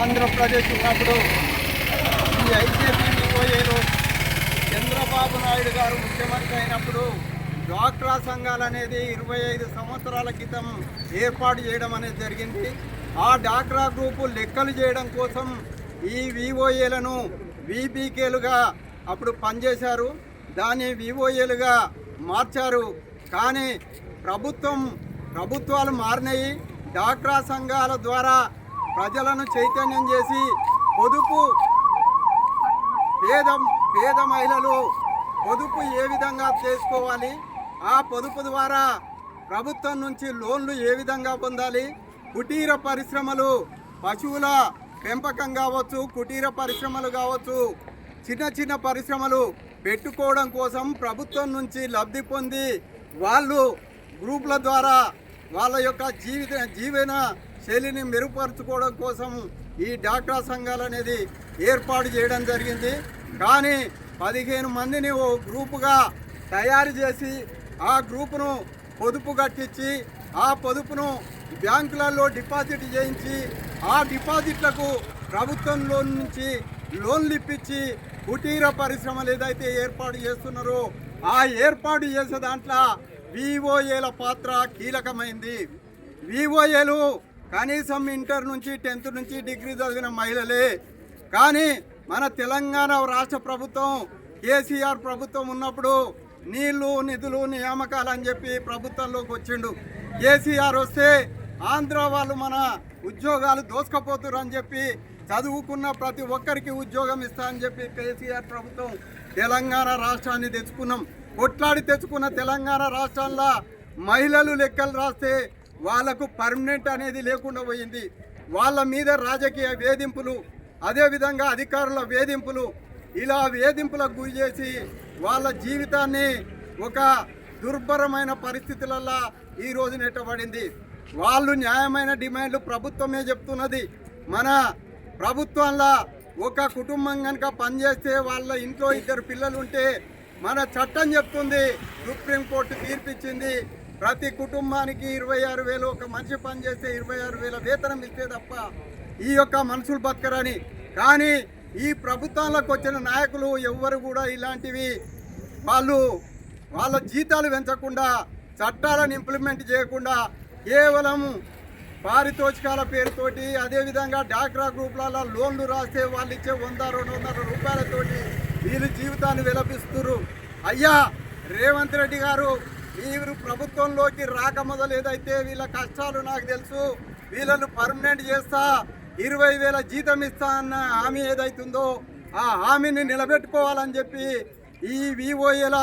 ఆంధ్రప్రదేశ్ ఉన్నప్పుడు ఈ ఐసీపీ చంద్రబాబు నాయుడు గారు ముఖ్యమంత్రి అయినప్పుడు డ్వాక్రా సంఘాలు అనేది ఇరవై ఐదు సంవత్సరాల క్రితం ఏర్పాటు చేయడం అనేది జరిగింది. ఆ డాక్రా గ్రూపు లెక్కలు చేయడం కోసం ఈ విఓఏలను విబికేలుగా అప్పుడు పనిచేశారు. దాన్ని విఓఏలుగా మార్చారు. కానీ ప్రభుత్వం ప్రభుత్వాలు మారినాయి. డాక్రా సంఘాల ద్వారా ప్రజలను చైతన్యం చేసి పొదుపు పేద పేద మహిళలు పొదుపు ఏ విధంగా చేసుకోవాలి? ఆ పొదుపు ద్వారా ప్రభుత్వం నుంచి లోన్లు ఏ విధంగా పొందాలి? కుటీర పరిశ్రమలు పశువుల పెంపకం కావచ్చు కుటీర పరిశ్రమలు కావచ్చు చిన్న చిన్న పరిశ్రమలు పెట్టుకోవడం కోసం ప్రభుత్వం నుంచి లబ్ధి పొంది వాళ్ళు గ్రూపుల ద్వారా వాళ్ళ యొక్క జీవిత జీవన శైలిని మెరుగుపరుచుకోవడం కోసం ఈ డాక్రా సంఘాలు అనేది ఏర్పాటు చేయడం జరిగింది. కానీ పదిహేను మందిని ఓ గ్రూపుగా తయారు చేసి ఆ గ్రూపును పొదుపు కట్టించి ఆ పొదుపును బ్యాంకులలో డిపాజిట్ చేయించి ఆ డిపాజిట్లకు ప్రభుత్వంలో నుంచి లోన్లు ఇప్పించి కుటీర పరిశ్రమలు ఏదైతే ఏర్పాటు చేస్తున్నారో ఆ ఏర్పాటు చేసే దాంట్లో విఓఏల పాత్ర కీలకమైంది. విఓఏలు కనీసం ఇంటర్ నుంచి టెన్త్ నుంచి డిగ్రీ చదివిన మహిళలే. కానీ మన తెలంగాణ రాష్ట్ర ప్రభుత్వం కేసీఆర్ ప్రభుత్వం ఉన్నప్పుడు నీళ్ళు నిధులు నియామకాలు అని చెప్పి ప్రభుత్వంలోకి వచ్చిండు. కేసీఆర్ వస్తే ఆంధ్ర వాళ్ళు మన ఉద్యోగాలు దోసుకపోతురు అని చెప్పి చదువుకున్న ప్రతి ఒక్కరికి ఉద్యోగం ఇస్తా అని చెప్పి కేసీఆర్ ప్రభుత్వం తెలంగాణ రాష్ట్రాన్ని తెచ్చుకున్నాం. కొట్లాడి తెచ్చుకున్న తెలంగాణ రాష్ట్రంలో మహిళలు లెక్కలు రాస్తే వాళ్ళకు పర్మనెంట్ అనేది లేకుండా పోయింది. వాళ్ళ మీద రాజకీయ వేధింపులు అదేవిధంగా అధికారుల వేధింపులు ఇలా వేధింపులకు గురి చేసి వాళ్ళ జీవితాన్ని ఒక దుర్భరమైన పరిస్థితులలో ఈరోజు నెట్టబడింది. వాళ్ళు న్యాయమైన డిమాండ్లు ప్రభుత్వమే చెప్తున్నది. మన ప్రభుత్వంలో ఒక కుటుంబం కనుక పనిచేస్తే వాళ్ళ ఇంట్లో ఇద్దరు పిల్లలు ఉంటే మన చట్టం చెప్తుంది సుప్రీంకోర్టు తీర్పిచ్చింది ప్రతి కుటుంబానికి ఇరవై ఆరు వేలు ఒక మనిషి పనిచేస్తే ఇరవై ఆరు వేల వేతనం ఇస్తే తప్ప ఈ యొక్క మనుషులు బతకరని. కానీ ఈ ప్రభుత్వంలోకి వచ్చిన నాయకులు ఎవ్వరు కూడా ఇలాంటివి వాళ్ళు వాళ్ళ జీతాలు పెంచకుండా చట్టాలను ఇంప్లిమెంట్ చేయకుండా కేవలం పారితోషికాల పేరుతోటి అదేవిధంగా డాక్రా గ్రూప్లలో లోన్లు రాస్తే వాళ్ళు ఇచ్చే వంద రెండు వందల రూపాయలతోటి వీళ్ళు జీవితాన్ని విలపిస్తున్నారు అయ్యా రేవంత్ రెడ్డి గారు వీరు ప్రభుత్వంలోకి రాక మొదలు ఏదైతే వీళ్ళ కష్టాలు నాకు తెలుసు వీళ్ళను పర్మనెంట్ చేస్తా ఇరవై వేల జీతం ఇస్తా అన్న హామీ ఏదైతుందో ఆ హామీని నిలబెట్టుకోవాలని చెప్పి ఈ వివోఏల